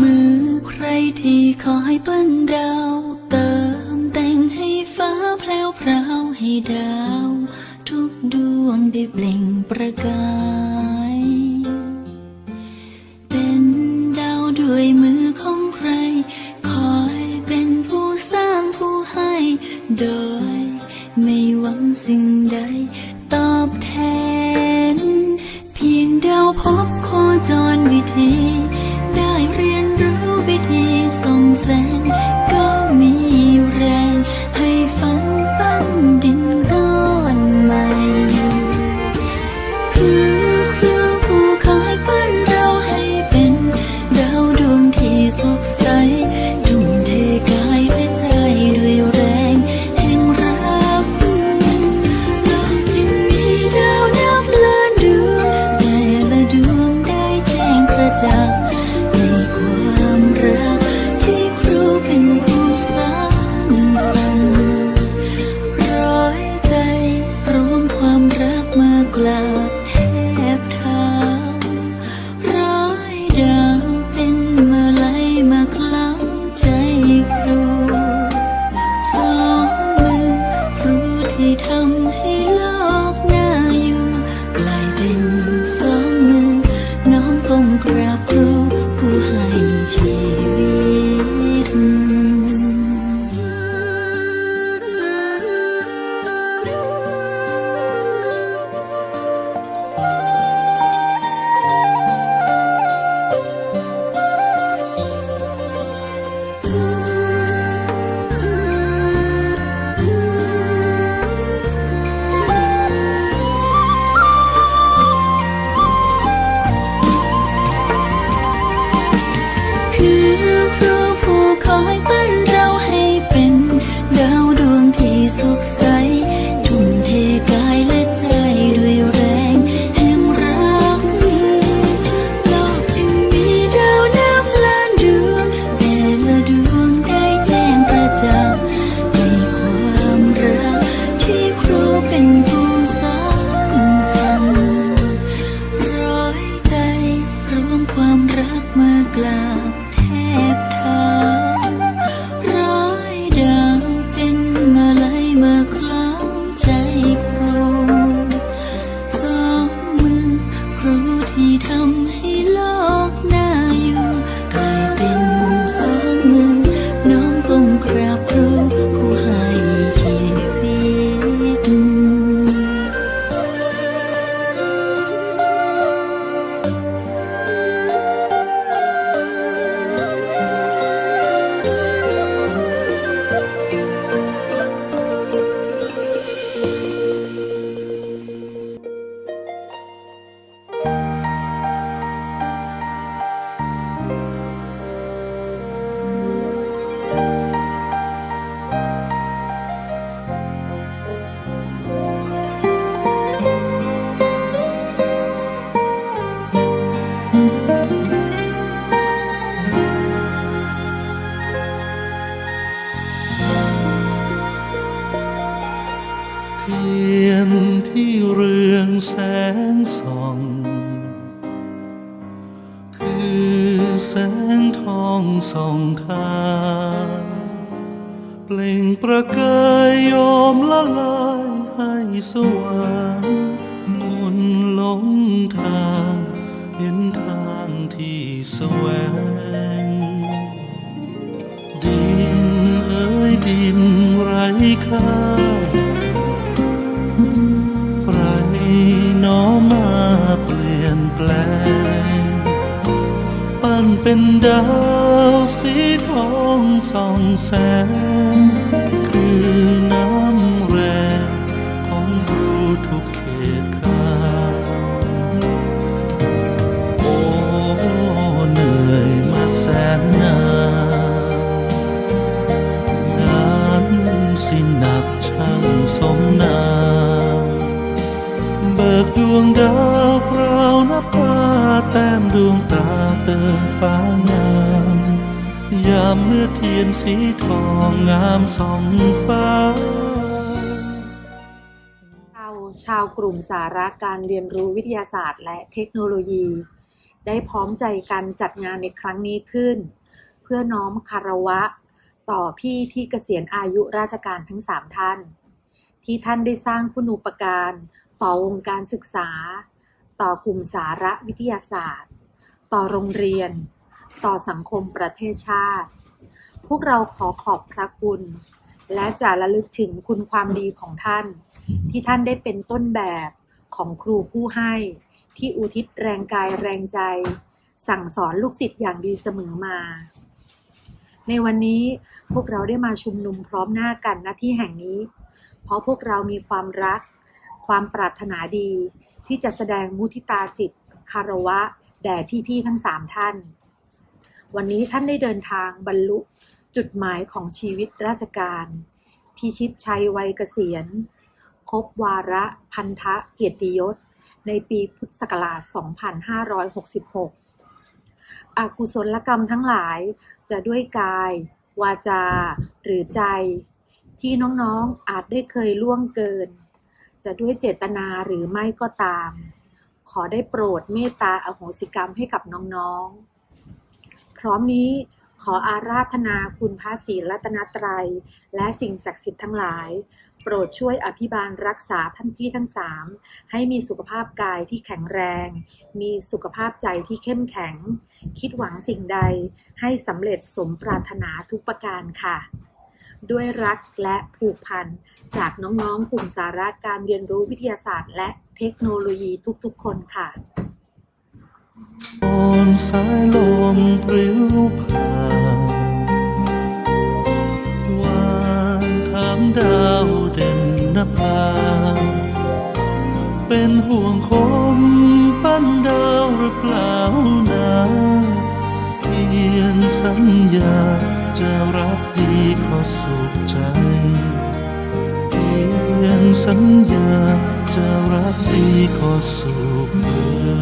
มือใครที่ขอให้เปิ้ดาว เติมแต่งให้ฟ้าแพลวพราวให้ดาว ทุกดวงได้เปล่งประกาย Mm-hmm. You. ทียนที่เรืองแสงส่อง คือแสงทองส่องทางเปล่งประกายยอมละลายให้สว่างคนหลงทางเห็นทางที่สวง ดินเอ้ยดินไร้ค่า เป็นดาวสีทองส่องแสง คือน้ำแรงของรู้ทุกเขตคาโอ้เหนื่อยมาแสนนานงานสิหนักช่างสมนามเบิกดวงดาวคราวนับตาแต้มดวงตา เติฟ้างามยามเมื่อเทียนสีทองงามสองฟ้า เราชาวกลุ่มสาระการเรียนรู้วิทยาศาสตร์ และเทคโนโลยี ได้พร้อมใจกันจัดงานในครั้งนี้ขึ้น เพื่อน้อมคารวะ ต่อพี่ที่เกษียณอายุราชการทั้งสามท่าน ที่ท่านได้สร้างคุณูปการ ต่อวงการศึกษา ต่อกลุ่มสาระวิทยาศาสตร์ ต่อโรงเรียน ต่อสังคมประเทศชาติ พวกเราขอขอบพระคุณ และจะระลึกถึงคุณความดีของท่าน ที่ท่านได้เป็นต้นแบบของครูผู้ให้ ที่อุทิศแรงกายแรงใจ สั่งสอนลูกศิษย์อย่างดีเสมอมา ในวันนี้พวกเราได้มาชุมนุมพร้อมหน้ากันณที่แห่งนี้ เพราะพวกเรามีความรัก ความปรารถนาดี ที่จะแสดงมุทิตาจิตคารวะ แด่พี่ๆทั้งสามท่าน วันนี้ท่านได้เดินทางบรรลุจุดหมายของชีวิตราชการ พิชิตชัยวัยเกษียณ ครบวาระพันธะเกียรติยศ ในปีพุทธศักราช 2566 อากุศลกรรมทั้งหลายจะด้วยกาย วาจา หรือใจ ที่น้องๆอาจได้เคยล่วงเกิน จะด้วยเจตนาหรือไม่ก็ตาม อได้โปรดเมตตาอโหสิกรรมให้กับน้องๆ พร้อมนี้ขออาราธนาคุณพระศรีรัตนตรัย และสิ่งศักดิ์สิทธิ์ทั้งหลาย โปรดช่วยอภิบาลรักษาท่านพี่ทั้งสามให้มีสุขภาพกายที่แข็งแรง มีสุขภาพใจที่เข้มแข็ง คิดหวังสิ่งใดให้สำเร็จสมปรารถนาทุกประการค่ะ ด้วยรักและผูกพัน จากน้องๆ กลุ่มสาระการเรียนรู้วิทยาศาสตร์ และเทคโนโลยีทุกๆ คนค่ะโอนสายลมปลิวผ่านวานถามดาวเด่นนภา เป็นห่วงคนปั้นดาวหรือเปล่านะเพียงสัญญาจะร สุขใจเพียงสัญญาจะรักดีขอสุขเอ่